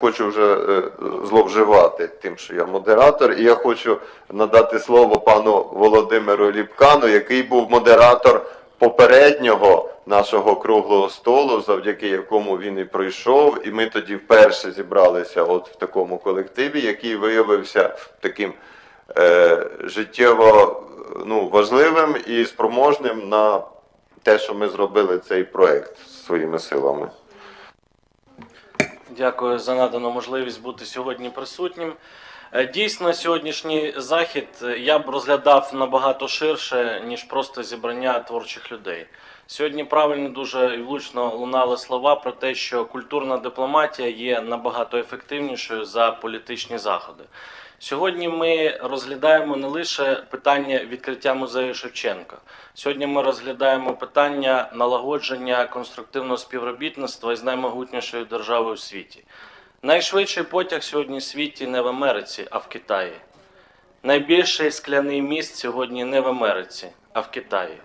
хочу вже е, зловживати тим, що я модератор, і я хочу надати слово пану Володимиру Ліпкану, який був модератор попереднього нашого круглого столу, завдяки якому він і пройшов. І ми тоді вперше зібралися от в такому колективі, який виявився таким е, життєво ну, важливим і спроможним на те, що ми зробили цей проект своїми силами. Дякую за надану можливість бути сьогодні присутнім. Е, Дійсно, сьогоднішній захід е, я б розглядав набагато ширше, ніж просто зібрання творчих людей. Сьогодні правильно дуже і влучно лунали слова про те, що культурна дипломатія є набагато ефективнішою за політичні заходи. Сьогодні ми розглядаємо не лише питання відкриття музею Шевченка. Сьогодні ми розглядаємо питання налагодження конструктивного співробітництва із наймогутнішою державою у світі. Найшвидший потяг сьогодні в світі не в Америці, а в Китаї. Найбільший скляний міст сьогодні не в Америці, а в Китаї.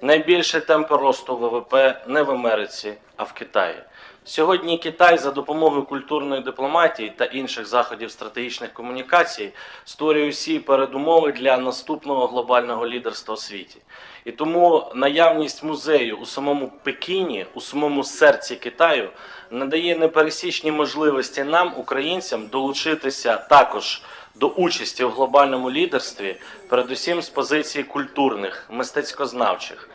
Найбільший темп росту ВВП не в Америці, а в Китаї. Сьогодні Китай за допомогою культурної дипломатії та інших заходів стратегічних комунікацій створює всі передумови для наступного глобального лідерства у світі. І тому наявність музею у самому Пекіні, у самому серці Китаю, надає непересічні можливості нам, українцям, долучитися також до участі в глобальному лідерстві, передусім з позиції культурних, мистецькознавчих.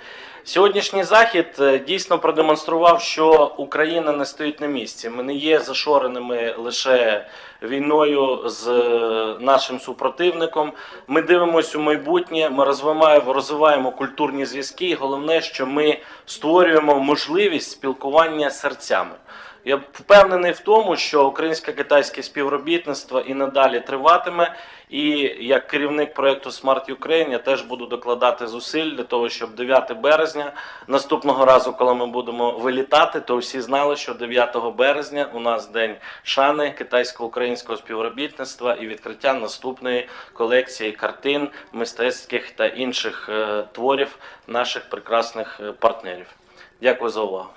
Сьогоднішній захід е, дійсно продемонстрував, що Україна не стоїть на місці. Ми не є зашореними лише війною з е, нашим супротивником. Ми дивимося у майбутнє, ми розвиваємо, розвиваємо культурні зв'язки. І головне, що ми створюємо можливість спілкування серцями. Я впевнений в тому, що українсько-китайське співробітництво і надалі триватиме. І як керівник проекту Smart Ukraine я теж буду докладати зусиль для того, щоб 9 березня наступного разу, коли ми будемо вилітати, то всі знали, що 9 березня у нас день шани китайсько-українського співробітництва і відкриття наступної колекції картин, мистецьких та інших е, творів наших прекрасних е, партнерів. Дякую за увагу.